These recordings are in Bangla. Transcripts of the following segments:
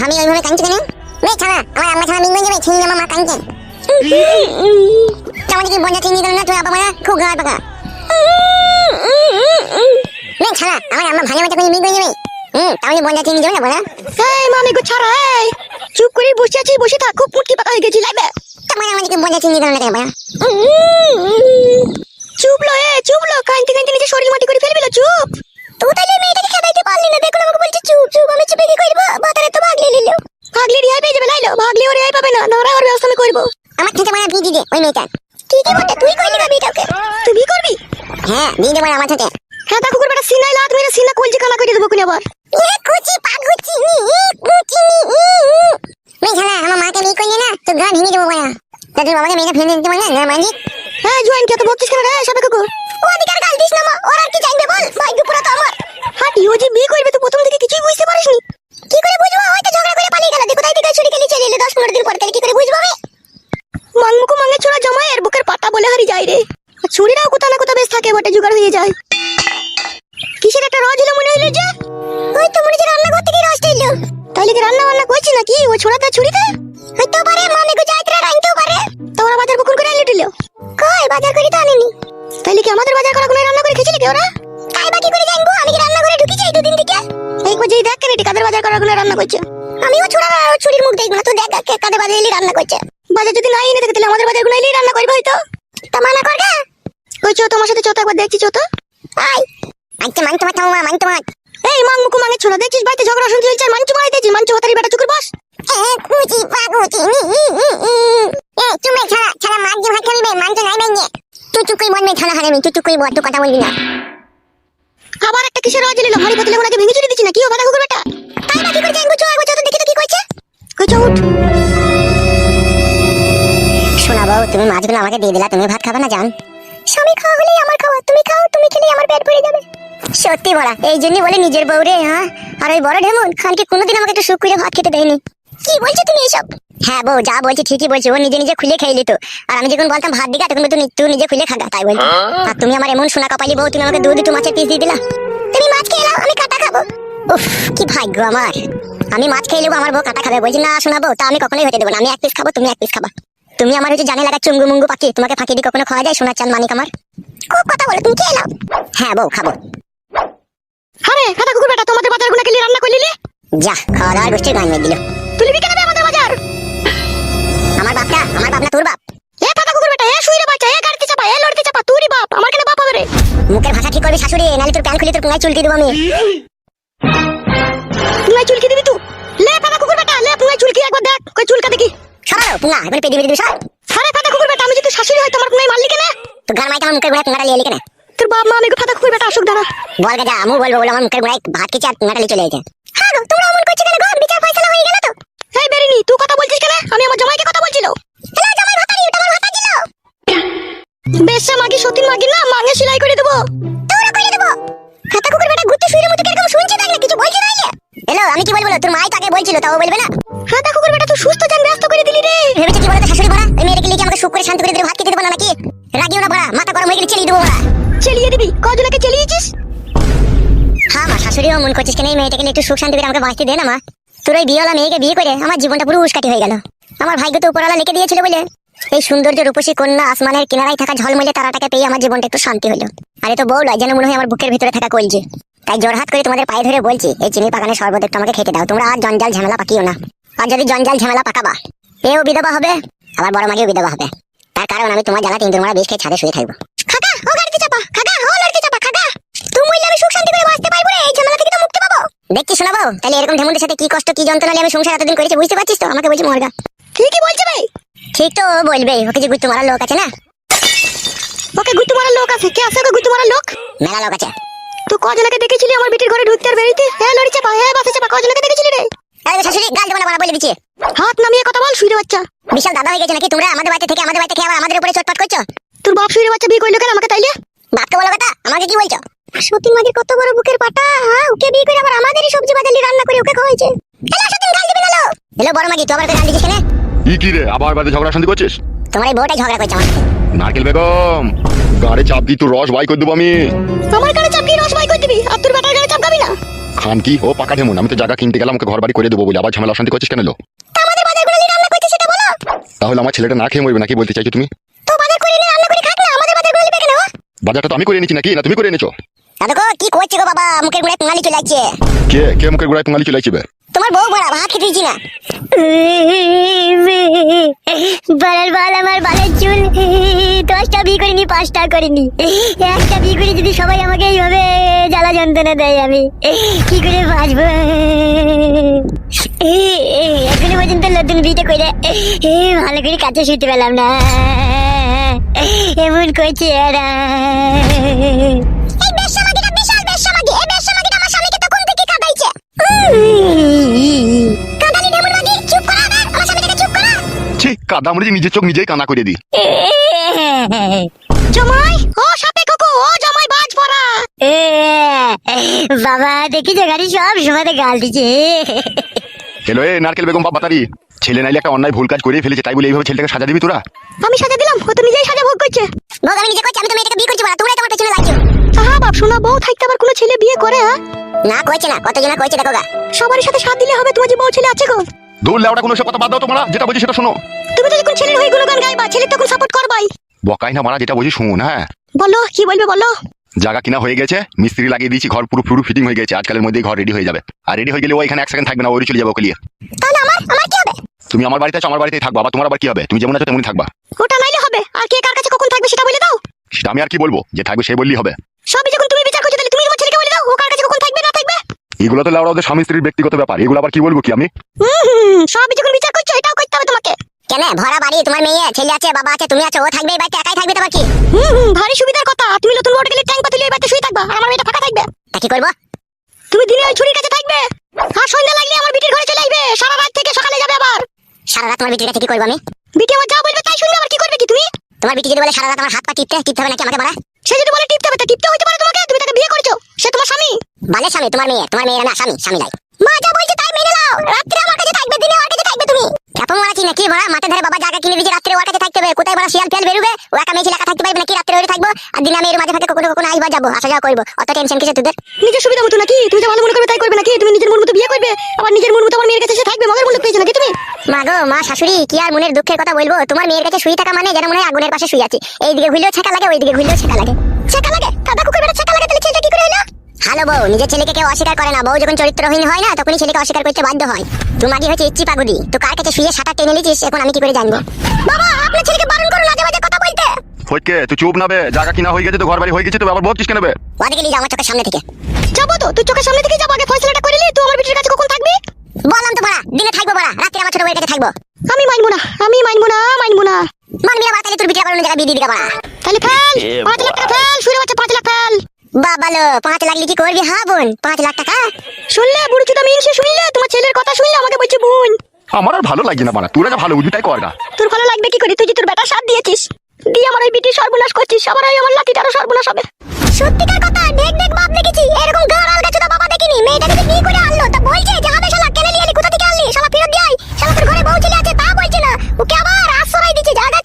ভাবি ওইভাবে কাঁদছে কেন বে ছাড়া আমার আম্মা ছাড়া মিঙ্গন যাবে ছিনি আমার মা কাঁদছে। কেমন কি বন্ধা চিনি দিল না তুই আবার মারা খুব গায়ে পাকা। বে ছাড়া আমার আম্মা ভালো মতো করে মিঙ্গন যাবে হুম তাহলে বন্ধা চিনি দেবে না বলা এই মামি গো ছাড়া এই। চুপ করে বসে আছিস বসে থাক খুব মুটকি পাকা হয়ে গেছি লাইবে। তোমার আমাদেরকে বন্ধা চিনি দিল না কেন বলা চুপ লো এ চুপ লো কাঁদতে কাঁদতে নিজে শরীর মাটি করে ফেলবি চুপ তুই তাহলে মেয়েটাকে খেদাইতে পারলি না দেখুন আমাকে বলছে চুপ চুপ আমি চুপে কি করব বাতারে তো ভাগলে নিল ভাগলে রিহাই পেয়ে যাবে লাইলো ভাগলে ওর রিহাই পাবে না নড়া ওর ব্যবস্থা আমি করব আমার থেকে মারা বিয়ে ওই কি কি বলতে তুই করলি না বিয়েটা ওকে তুই করবি? হ্যাঁ বিয়ে দেবো আমার থেকে হ্যাঁ তা কুকুর বেটা সিনাই লাত মেরে সিনা কলজি কানা করে দেবো কোন আবার? এ কুচি পাগুচি নি কুচি নি মেয়ে শালা আমার মাকে বিয়ে করলি না তো গা ভেঙে দেবো বলা তা তুই বাবাকে মেয়েটা ফেলে দিতে পারলি না মানজি হ্যাঁ জোয়ান কে তো বকছিস কেন রে সাদা কুকুর? ও অধিকার গাল দিস না মা ওরা কি জানবে বল? ভাগ্য পুরো তো আমার। হাঁটি ও যে বিয়ে করবে তো প্রথম থেকে কিছুই বুঝতে পারিসনি। কি করে বুঝব? হয়তো ঝগড়া করে পালিয়ে গেল দেখো তাই থেকে ছুরি খেলে চলে এলো দশ পনেরো দিন পর তাহলে কি করে বুঝব আমি মাংমুকু মাঙ্গে ছোড়া জামাই এর বুকের পাতা বলে হারি যায় রে আর ছুরিটাও কোথা না কোথা বেশ থাকে বটে জোগাড় হয়ে যায় কিসের একটা রজ হলো মনে হইল যে? ওই তো মনে হচ্ছে রান্নাঘর থেকে রসটা এলো তাইলে কি রান্না বান্না করছি নাকি? ও ছোড়াটা ছুরিতে? হইতে পারে, মামে গো যাইতরা রাইতেও পারে। তোমরা বাজার বকুন করে আনলে দিল কই, বাজার করি তো আনিনি। তাইলে কি আমাদের বাজার করা কোনো রান্না করে খেয়েছিলি কি ওরা? তাই বাকি করে জানব আমি কি রান্নাঘরে ঢুকে যাই দুদিন থেকে? এই যেই দেখ কেন কাদের বাজার করা কোনো রান্না করছে। আমিও ছুড়া ছুরির মুখ দেখব না, তো দেখ কাদের বাজারে এলি রান্না করছে। বাজার যদি নাই এনে থাকে, তাহলে আমাদের বাজারগুলো এলেই রান্না করবে হয়তো। তা মানা কর ওই চো তোমার সাথে চো তো একবার দেখছি চো তো। আই মানতে মানতে মাত মামা মানতে মাত এই মাং মুকু মাঙে ছোড়া দেখছিস বাড়িতে ঝগড়া শুনতে চলছে আর মাঞ্চু মারাই দিয়েছিস মাঞ্চু হতারি বেটা চুকুর বস। এ কুচি পাগুচি এ তুমি ছাড়া ছাড়া মাছ যে ভাত খাবি বে নাই বেঞ্জে তুই চুপ করে বলবি ছাড়া হারামি তুই চুপ করে বল কথা বলবি না। আবার একটা কিসের রজ এলো? ভারী পাতলে ওনাকে ভেঙে চুরি না? কি ও বাধা বেটা? তাই বাকি করে জানব চো একবার চো তো দেখি তো কি কইছে কই চো উঠ। শোনা তুমি মাছগুলো আমাকে দিয়ে দিলা তুমি ভাত খাবে না জান? স্বামী খাওয়া হলেই আমার খাওয়া। তুমি খাও, তুমি খেলে আমার পেট ভরে যাবে। সত্যি বড়া, এই জন্যই বলে নিজের বউ রে হ্যাঁ আর ওই বড় ঢেমুন, খানকে কোনোদিন আমাকে একটু সুখ করে ভাত খেতে দেয়নি। কি বলছো তুমি এসব? হ্যাঁ বউ, যা বলছি ঠিকই বলছো, ও নিজে নিজে খুলে খেয়ে নিত আর আমি যখন বলতাম, ভাত দিগা, তখন তুই তুই নিজে খুলে খাগা তাই বলতো। আর তুমি আমার এমন সোনা কপালি বউ, তুমি আমাকে দু দুটো মাছের পিস দিয়ে দিলা। তুমি মাছ খেয়ে নাও, আমি কাটা খাব। উফ, কি ভাগ্য আমার। আমি মাছ খেয়ে নেব, আমার বউ কাটা খাবে। বলছি, না শোনাবো তা আমি কখনোই হতে দেবো না। আমি এক পিস খাব, তুমি এক পিস খাবা। তুমি আমার হচ্ছে জানে লাগা চুঙ্গু মুঙ্গু পাখি তোমাকে ফাঁকি দিয়ে কখনো খাওয়া যায়? সোনার চাঁদ মানিক আমার। খুব কথা বলো তুমি খেয়ে নাও। হ্যাঁ বউ খাব। আরে খাতা কুকুর বেটা তোমাদের বাজারগুলো রান্না করলি লে? যা খাওয়া দাওয়ার গোষ্ঠীর গান মেয়ে দিল। তুই বিকে নেবে আমাদের বাজার? আমার বাপটা আমার বাপ না তোর বাপ? এ খাতা কুকুর বেটা এ শুইরে বাচ্চা এ গাড়িতে চাপা এ লড়তে চাপা তুই বাপ আমার কেন বাপ হবে রে? মুখের ভাষা ঠিক করবি শাশুড়ি নালে তোর প্যান খুলে তোর পুঙ্গায় চুলকে দেবো আমি। তুই চুলকি দিবি তুই? লে খাতা কুকুর বেটা লে তুই চুলকি একবার দেখ কই চুলকা দেখি। সরাও পুঙ্গা এবার পেদি পেদি সর আরে খাতা কুকুর বেটা আমি যদি শাশুড়ি হয় তোমার কোনো মারলি কেন? তোর গান মাইকে আমার মুখের গোড়ায় পুঙ্গাটা লিয়ে কেন? তোর বাপ মা আমি খাতা কুকুর বেটা আসুক দাঁড়া। বল গা যা বলব বলে আমার মুখের গোড়ায় ভাত খেয়েছে আর পুঙ্গাটা চলে গেছে হ্যাঁ গো তোমরা অমন করছ কেন গো? বিচার ফয়সালা হয়ে গেল তো। এই বেরিনি তুই কথা বলছিস কেন? আমি আমার জামাইকে কথা বলছিল। হ্যালো জামাই ভাতারি ওটা আমার ভাতা ছিল। বেশে মাগি সতীন মাগি না মাঙে সেলাই করে দেবো। তোরা কইলে দেবো। খাতা কুকুর বেটা মতো না কিছু বলছে না হ্যালো আমি কি বলব তোর মাই তাকে বলছিল তাও বলবে না? মন করছিস কেন এই মেয়েটাকে একটু সুখ শান্তি করে আমাকে বাঁচতে দে না, মা। তোর ওই বিয়েওয়ালা মেয়েকে বিয়ে করে আমার জীবনটা পুরো উস্কাটি হয়ে গেল। আমার ভাগ্য তো উপরওয়ালা লিখে দিয়েছিল বলে। এই সৌন্দর্য রূপসী কন্যা আসমানের কিনারায় থাকা ঝলমলে তারাটাকে পেয়ে আমার জীবনটা একটু শান্তি হলো। আরে তো বউ যেন মনে হয় আমার বুকের ভিতরে থাকা কলছে তাই জোরহাত করে তোমাদের পায়ে ধরে বলছি, এই চিনি পাকানের শরবত একটু আমাকে খেতে দাও, তোমরা আর জঞ্জাল ঝামেলা পাকিও না। আর যদি জঞ্জাল ঝামেলা পাকাবা, এও বিধবা হবে, আবার বড় মাগেও বিধবা হবে। তার কারণ আমি তোমার জ্বালা তিন তোমরা বেশ খেয়ে ছাদে শুয়ে থাকব খাকা ও গাড়িতে চাপা খাকা ও লড়তে চাপা খাকা তুমি বললে আমি সুখ শান্তি করে বাঁচতে পারব রে এই ঝামেলা থেকে তো মুক্তি পাবো দেখছি শোনাবো? তাহলে এরকম ঢেমুদের সাথে কি কষ্ট কি যন্ত্রণা আমি সংসার এতদিন করেছি বুঝতে পারছিস তো? আমাকে বলছি মর্গা। ঠিকই বলছে ভাই? ঠিক তো বলবে ওকে যে গুত্তু মারার লোক আছে না? ওকে গুতু মারার লোক আছে? কে আছে ওকে গুতু মারার লোক? মেলা লোক আছে। তুই কজনকে দেখেছিলি আমার বেটির ঘরে ঢুকতে আর বেরিতে হ্যাঁ লড়ি চাপা হ্যাঁ বাসে চাপা কজনকে দেখেছিলি রে? আরে শাশুড়ি গাল দেবো না বাড়া বলে দিচ্ছি। হাত নামিয়ে কথা বল শুইরে বাচ্চা। বিশাল দাদা হয়ে গেছে নাকি তোমরা? আমাদের বাড়িতে থেকে আমাদের বাড়িতে খেয়ে আমাদের উপরে চটপট করছ? তোর বাপ শুইরে বাচ্চা বিয়ে করল কেন আমাকে তাইলে? বাপকে বলো কথা আমাকে কি বলছো? সতীন মাগের কত বড় বুকের পাটা? হ্যাঁ ওকে বিয়ে করে আবার আমাদেরই সবজি বাজালি রান্না করে ওকে খাওয়াইছে। হ্যালো সতীন গাল দিবি না হ্যালো বড় মাগি তুই আবার গাল দিছিস কেন? কি কি রে আবার বাড়িতে ঝগড়া শান্তি করছিস? তোমার এই বউটাই ঝগড়া করছে আমার নারকেল বেগম গাড়ি চাপ দি রস বাই করে দেবো আমি। আমার গাড়ি চাপকি রস বাই করে দিবি আর তোর বেটার গাড়ি চাপকাবি না? খান কি ও পাকা ঢেমন আমি তো জায়গা কিনতে গেলাম ওকে ঘর বাড়ি করে দেবো বলে। আবার ঝামেলা অশান্তি করছিস কেন লো? আমাদের বাজারগুলো নিয়ে রান্না করছিস সেটা বলো। তাহলে আমার ছেলেটা না খেয়ে মরবে নাকি বলতে চাইছো তুমি? তো বাজার করে নিয়ে রান্না করে খাক না আমাদের বাজারগুলো নিবে কেন? বাজারটা তো আমি করে এনেছি নাকি? না তুমি করে এনেছো? কি করছে গো বাবা? মুখের গুড়ায় টুঙালি চলে যাচ্ছে কে কে মুখের গোড়ায় টুঙ্গালি চলে আসবে তোমার বউ বড়া ভাত খেতে দিচ্ছি না। বালের বাল আমার বালের চুল। দশটা বিয়ে করিনি পাঁচটা করিনি। একটা বিয়ে করে যদি সবাই আমাকে এইভাবে জ্বালা যন্ত্রণা দেয় আমি কি করে বাঁচবো? এখনও পর্যন্ত নতুন বিয়েটা করে ভালো করে কাছে শুতে পেলাম না। এমন করছে এরা। ছি কাদা মরে নিজের চোখ নিজেই কানা করে দি জমাই ও সাপে কোকো ও জমাই বাজ পড়া। বাবা দেখি যে গাড়ি সব সময় গাল দিছে হ্যালো এ নারকেল বেগম বাপ বাতারি। ছেলে নাইলে একটা অন্যায় ভুল কাজ করে ফেলেছে তাই বলে এইভাবে ছেলেটাকে সাজা দিবি তোরা? আমি সাজা দিলাম ও তো নিজেই সাজা ভোগ করছে। ভোগ আমি নিজে করছি আমি তো মেয়েটাকে বিয়ে করছি বলা তোমরাই তোমার পেছনে লাগছো। হ্যাঁ বাপ শোনা বউ থাকতে আবার কোনো ছেলে বিয়ে করে হ্যাঁ? না কইছে না কতজনা কইছে দেখো গা। সবারই সাথে সাথ দিলে হবে তোমার যে বউ ছেলে আছে গো। দৌড় লেওটা কোনো সব কথা বাদ দাও তোমরা যেটা বলছি সেটা শোনো। তুমি তো যখন ছেলের হয়ে গুণগান গাইবা ছেলে তখন সাপোর্ট করবাই। বকাই না মারা যেটা বলছি শুন হ্যাঁ? বলো কি বলবে বলো? জায়গা কিনা হয়ে গেছে মিস্ত্রি লাগিয়ে দিয়েছি ঘর পুরো পুরো ফিটিং হয়ে গেছে আজকালের মধ্যেই ঘর রেডি হয়ে যাবে। আর রেডি হয়ে গেলে ও এখানে এক সেকেন্ড থাকবে না ওই চলে যাবে ওকে নিয়ে। তাহলে আমার আমার কি তুমি আমার বাড়িতে আছো আমার বাড়িতেই থাকবা আবার তোমার আবার কি হবে? তুমি যেমন আছো তেমনই থাকবা। ওটা নাইলে হবে। আর কে কার কাছে কখন থাকবে সেটা বলে দাও। সেটা আমি আর কি বলব? যে থাকবে সে বললেই হবে। সবই যখন তুমি বিচার করছ তাহলে তুমি তোমার ছেলেকে বলে দাও ও কার কাছে কখন থাকবে না থাকবে? এগুলো তো লেওড়া ওদের স্বামী স্ত্রীর ব্যক্তিগত ব্যাপার। এগুলো আবার কি বলব কি আমি? সবই যখন বিচার করছ এটাও করতে হবে তোমাকে। কেন? ভরা বাড়ি তোমার মেয়ে ছেলে আছে বাবা আছে তুমি আছো ও থাকবে এই বাড়িতে একাই থাকবে তোমার কি? হুম হুম ভারী সুবিধার কথা তুমি নতুন বড় গেলে ট্যাঙ্ক পাতুলি এই বাড়িতে শুয়ে থাকবা আর আমার মেয়েটা ফাঁকা থাকবে। তা কি করব? তুমি দিনে ওই ছুরির কাছে থাকবে আর সন্ধ্যা লাগলে আমার বিটির ঘরে চলে আসবে সারা রাত থেকে সকালে সারা রাত তোমার বিটির কাছে কি করব আমি? বিটি আমার যা বলবে তাই শুনবে আবার কি করবে কি তুমি? তোমার বিটি যদি বলে সারা রাত আমার হাত পা টিপতে টিপতে হবে নাকি আমাকে মারা সে যদি বলে টিপতে হবে তা টিপতে হইতে পারে তোমাকে। তুমি তাকে বিয়ে করেছ সে তোমার স্বামী। বালে স্বামী তোমার মেয়ে তোমার মেয়ে না স্বামী স্বামী নাই। মা যা বলছে তাই মেনে নাও। রাত্রে আমার কাছে থাকবে দিনে ওর কাছে থাকবে তুমি কেমন মারাচ্ছি নাকি বড়া মাঠে ধারে বাবা জায়গা কিনে দিয়েছে রাত্রে ওর কাছে থাকতে হবে। কোথায় বড় শিয়াল ফিয়াল বেরোবে? ও একা মেয়ে একা থাকতে পারবে নাকি? রাত্রে ওরে থাকব? আর দিনে আমি এর মাঝে ফাঁকে কখনো কখনো আইবা যাব। আসা যাওয়া করব। অত টেনশন কিসে তোদের? নিজের সুবিধা মতো নাকি? তুমি যা ভালো মনে করবে তাই করবে নাকি? তুমি নিজের মন মতো বিয়ে করবে? আবার নিজের মন মতো আমার মেয়ের কাছে সে থাকবে? মগের মূল্য পেয়েছ নাকি তুমি? মা গো মা শাশুড়ি কি আর মনের দুঃখের কথা বলব? তোমার মেয়ের কাছে শুয়ে থাকা মানে যেন মনে হয় আগুনের পাশে শুয়ে আছি। এইদিকে ঘুরলেও ছেঁকা লাগে ওইদিকে ঘুরলেও ছেঁকা লাগে। ছেঁকা লাগে? দাদা কুকুর বেটা ছেঁকা লাগে তাহলে ছেলেটা কি করে হলো হ্যালো বউ নিজের ছেলেকে কেউ অস্বীকার করে না। বউ যখন চরিত্রহীন হয় না তখনই ছেলেকে অস্বীকার করতে বাধ্য হয়। তুমি আগে হচ্ছে ইচ্ছি পাগুদি তো কার কাছে শুয়ে সাঁতার টেনে নিয়েছিস এখন আমি কি করে জানব? বাবা আপনার ছেলেকে বারণ করুন আজে বাজে কথা বলতে। হইকে তুই চুপ নাবে জায়গা কিনা হয়ে গেছে তো ঘর বাড়ি হয়ে গেছে তো আবার বলছিস কেন বে? ওদিকে নিয়ে যাও আমার চোখের সামনে থেকে। যাব তো তুই চোখের সামনে থেকে যাব আগে ফয়সলাটা করে নি তুই আমার বিটির কাছে কখন থাকবি? বললাম তো ভাড়া দিনে থাকব ভাড়া রাত্রে আমার ছোট বউয়ের কাছে থাকব। আমি মানবো না আমি মানবো না মানবো না। মানবি না বাতালে তোর বিটিরা কোনো জায়গায় বিয়ে দিয়ে দিকা ভাড়া তাহলে ফেল পাঁচ লাখ টাকা ফেল শুনে বাচ্চা পাঁচ লাখ ফেল। বাবালো পাঁচ লাগলে কি করবি? হা বোন। পাঁচ লাখ টাকা। শুনলে বুড়ো চুদা মিনসে শুনলে? তোমার ছেলের কথা শুনলে আমাকে বলছে বোন। আমার আর ভালো লাগছে না বানা তোরা যা ভালো বুঝবি তাই কর না। তোর ভালো লাগবে কি করে? তুই যে তোর বেটার সাথ দিয়েছিস। দিয়ে আমার ওই বিটির সর্বনাশ করছিস। আবার ওই আমার লাতিটারও সর্বনাশ হবে। সত্যিকার কথা ঢেক ঢেক বাপ দেখেছি। এরকম গাড়াল গাছটা বাবা দেখিনি। মেয়েটাকে যে বিয়ে করে আনলো? তা বলছে যে হবে শালা লিয়ে আলি কোথা থেকে আনলি? শালা ফেরত দিয়ে আই শালা তোর ঘরে বউ ছেলে আছে তা বলছে না। ওকে আবার আশ্রয় দিচ্ছে। জায়গা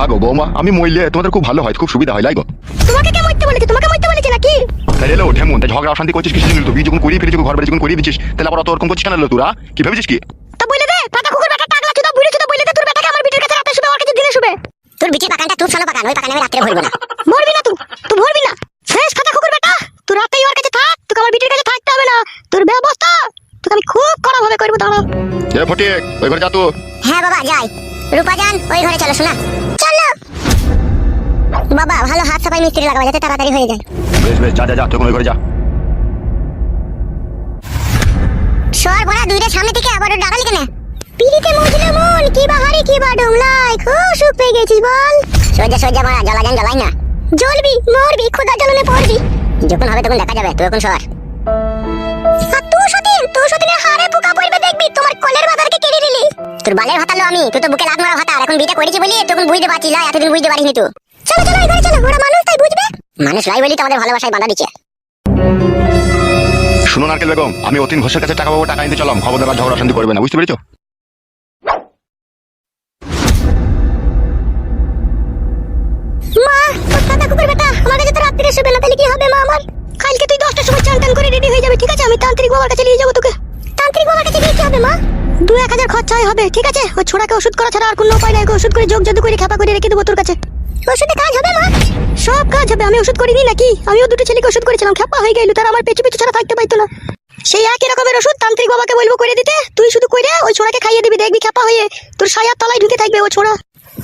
হ্যাঁ গো বৌমা আমি মইলে তোমাদের খুব ভালো হয় খুব সুবিধা হয় লাইগো। তোমাকে কে মরতে বলেছে? তোমাকে মরতে বলেছে নাকি? তাই এলো ওঠে মন তাই ঝগড়া অশান্তি করছিস কিছু তো বিয়ে যখন করিয়ে ফেলেছিস ঘর বাড়ি যখন করিয়ে দিচ্ছিস তাহলে আবার অত ওরকম করছিস কেন লো তোরা? কি ভেবেছিস কি? তা বলে দে পাতা কুকুর বেটা টাকলা চুদা বুড়ি চুদা বলে দে তোর বেটাকে আমার বিটির কাছে রাতে শুবে ওর কাছে দিনে শুবে। তোর বিচির পাকানটা তুই শোনো পাকান ওই পাকানে আমি রাত্রে ভরবো না। মরবি না তুই তুই মরবি না। শেষ কথা কুকুর বেটা তুই রাতেই ওর কাছে থাক তোকে আমার বিটির কাছে থাকতে হবে না। তোর ব্যবস্থা তোকে আমি খুব কড়া ভাবে করব দাঁড়া। এ ফটিক ওই ঘরে যা তো। হ্যাঁ বাবা যাই। রূপা যান ওই ঘরে চলো শোনা। বাবা ভালো হাত সাফাই মিস্ত্রি লাগাবো যাতে তাড়াতাড়ি হয়ে যায়। বেশ বেশ যা যা যা তুই ঘরে যা। সর বড়া দুইটা সামনে থেকে আবার ডাকালি কেন? পিড়িতে মজলে মন কি বাহারে কি বা ডোমলাই খুব সুখ পেয়ে গেছিস বল। সজ্জা সজ্জা মারা জ্বালা যান জ্বালাই না। জ্বলবি মরবি খোদা জ্বলনে পড়বি। যখন হবে তখন দেখা যাবে তুই এখন সর আর তুই সতীন তুই সতীনের হাড়ে পোকা পড়বে দেখবি তোমার কোলের ভাতারকে কেড়ে নিলি। তোর বালের ভাতালো আমি তুই তো বুকে লাগ মারা ভাতার এখন বিটা করেছি বলি তখন বুঝতে পারছিস না এতদিন বুঝতে পারিনি তুই। চলো চলো চলো ওরা মানুষ তাই বুঝবে? মানুষ তো আমাদের ভালোবাসায় বাধা দিচ্ছে। শুনো নারকেল বেগম আমি অতীন ঘোষের কাছে টাকা পাবো টাকা নিতে চলাম ঝগড়া শান্তি করবে না বুঝতে পেরেছ? মা কথা কুকুর বেটা আমার কাছে তো রাত্রিরে শুবে না তাহলে কি হবে মা আমার? কালকে তুই দশটার সময় চান টান করে রেডি হয়ে যাবে ঠিক আছে? আমি তান্ত্রিক বাবার কাছে নিয়ে যাব তোকে। তান্ত্রিক বাবার কাছে কি হবে মা? দু এক হাজার খরচাই হবে ঠিক আছে? ও ছোড়াকে ওষুধ করা ছাড়া আর কোনো উপায় নাই ওষুধ করে যোগ যদি করে খেপা করে রেখে দেবো তোর কাছে। ওষুধে কাজ হবে, মা? সব কাজ হবে, আমি ওষুধ করিনি নাকি? আমিও দুটো ছেলেকে ওষুধ করেছিলাম, খ্যাপা হয়ে গেল, তার আমার পেছু পেছু ছাড়া থাকতে পাইতো না। সেই একই রকমের ওষুধ তান্ত্রিক বাবাকে বলব করে দিতে, তুই শুধু কইরা ওই ছোড়াকে খাইয়ে দিবি, দেখবি খ্যাপা হয়ে তোর সায়ার তলায় ঢুকে থাকবে ও ছোড়া।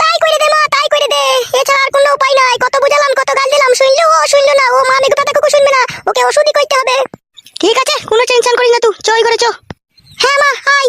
তাই করে দে, মা, তাই করে দে। এছাড়া আর কোনো উপায় নাই, কত বুঝালাম, কত গাল দিলাম, শুনলো ও, শুনলো না, ও মা মেঘ কথা কুকু শুনবে না, ওকে ওষুধই করতে হবে। ঠিক আছে, কোনো টেনশন করিস না তুই চই করে হ্যাঁ মা হাই